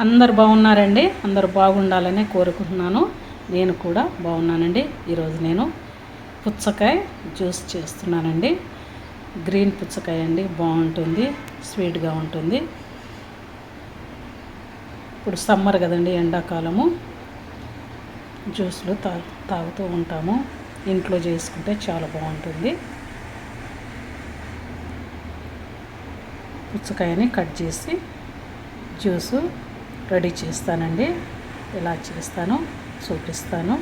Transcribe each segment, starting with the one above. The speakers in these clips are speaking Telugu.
అందరు బాగున్నారండి. అందరు బాగుండాలని కోరుకుంటున్నాను. నేను కూడా బాగున్నానండి. ఈరోజు నేను పుచ్చకాయ జ్యూస్ చేస్తున్నానండి. గ్రీన్ పుచ్చకాయ అండి. బాగుంటుంది. స్వీట్గా ఉంటుంది. ఇప్పుడు సమ్మర్ కదండి ఎండాకాలము. జ్యూస్లు తా తాగుతూ ఉంటాము. ఇంట్లో చేసుకుంటే చాలా బాగుంటుంది. పుచ్చకాయని కట్ చేసి జ్యూసు రెడీ చేస్తానండి. ఎలా చేస్తానో చూపిస్తాను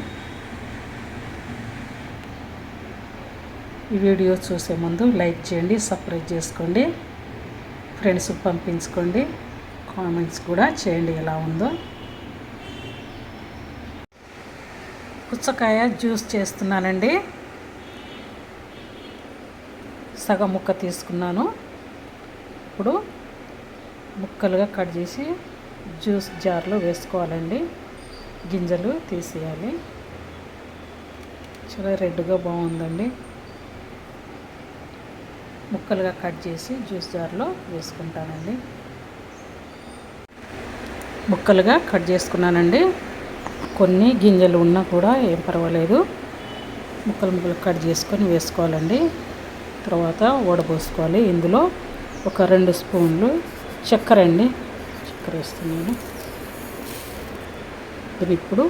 ఈ వీడియో చూసే ముందు లైక్ చేయండి సబ్స్క్రైబ్ చేసుకోండి ఫ్రెండ్స్ పంపించుకోండి కామెంట్స్ కూడా చేయండి ఎలా ఉందో. పుచ్చకాయ జ్యూస్ చేస్తున్నానండి. సగం ముక్క తీసుకున్నాను. ఇప్పుడు ముక్కలుగా కట్ చేసి జ్యూస్ జార్లో వేసుకోవాలండి. గింజలు తీసేయాలి. చాలా రెడ్గా బాగుందండి. ముక్కలుగా కట్ చేసి జ్యూస్ జార్లో వేసుకుంటానండి. ముక్కలుగా కట్ చేసుకున్నానండి. కొన్ని గింజలు ఉన్నా కూడా ఏం పర్వాలేదు. ముక్కలు ముక్కలు కట్ చేసుకొని వేసుకోవాలండి. తర్వాత వడబోసుకోవాలి. ఇందులో ఒక రెండు స్పూన్లు చక్కెర అండి. చక్కెర వేస్తున్నాను ఇది ఇప్పుడు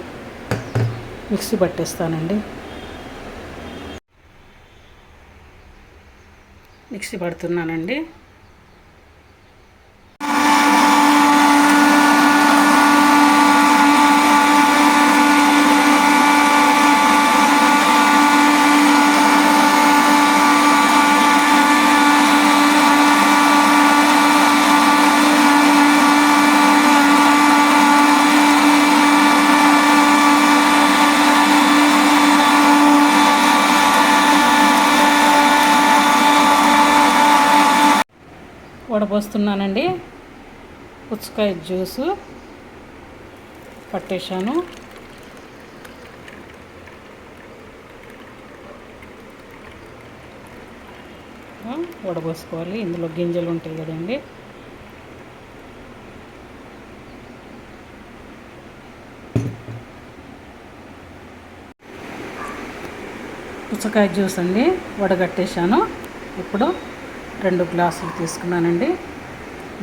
మిక్సీ పట్టేస్తానండి. మిక్సీ పడుతున్నానండి. వడపోస్తున్నానండి. పుచ్చకాయ జ్యూసు పట్టేశాను. వడపోసుకోవాలి ఇందులో గింజలు ఉంటాయి కదండి. పుచ్చకాయ జ్యూస్ అండి. వడగట్టేశాను. ఇప్పుడు రెండు గ్లాసులు తీసుకున్నానండి.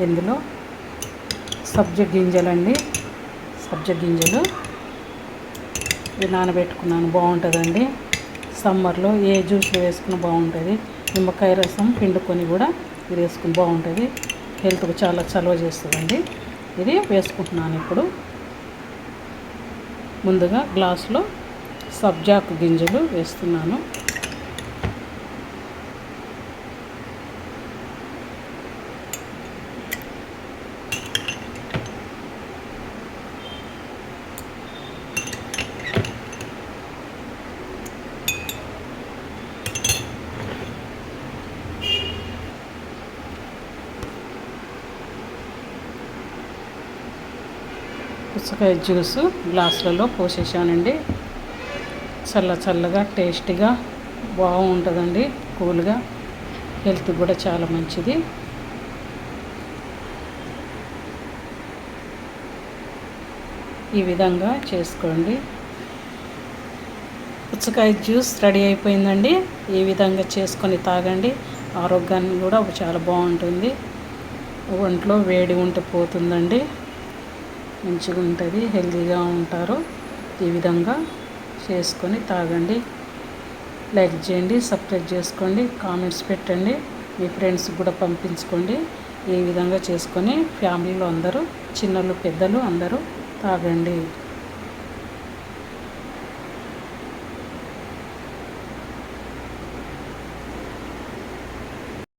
ఇందులో సబ్జ గింజలండి. సబ్జ గింజలు. ఇవి నానబెట్టుకున్నాను బాగుంటుందండి. సమ్మర్లో ఏ జ్యూస్ వేసుకున్న బాగుంటుంది. నిమ్మకాయ రసం పిండుకొని కూడా ఇది వేసుకుని బాగుంటుంది. హెల్త్కు చాలా చలవ చేస్తుందండి. ఇది వేసుకుంటున్నాను ఇప్పుడు. ముందుగా గ్లాసులో సబ్జాకు గింజలు వేస్తున్నాను. పుచ్చకాయ జ్యూసు గ్లాసులలో పోసేసానండి చల్ల చల్లగా టేస్టీగా బాగుంటుందండి కూల్గా. హెల్త్ కూడా చాలా మంచిది. ఈ విధంగా చేసుకోండి. పుచ్చకాయ జ్యూస్ రెడీ అయిపోయిందండి. ఈ విధంగా చేసుకొని తాగండి. ఆరోగ్యాన్ని కూడా చాలా బాగుంటుంది. ఒంట్లో వేడి ఉంటే పోతుందండి. మంచిగా ఉంటుంది హెల్తీగా ఉంటారు. ఈ విధంగా చేసుకొని తాగండి. లైక్ చేయండి సబ్స్క్రైబ్ చేసుకోండి కామెంట్స్ పెట్టండి మీ ఫ్రెండ్స్కి కూడా పంపించుకోండి. ఈ విధంగా చేసుకొని ఫ్యామిలీలో అందరూ చిన్నలు పెద్దలు అందరూ తాగండి.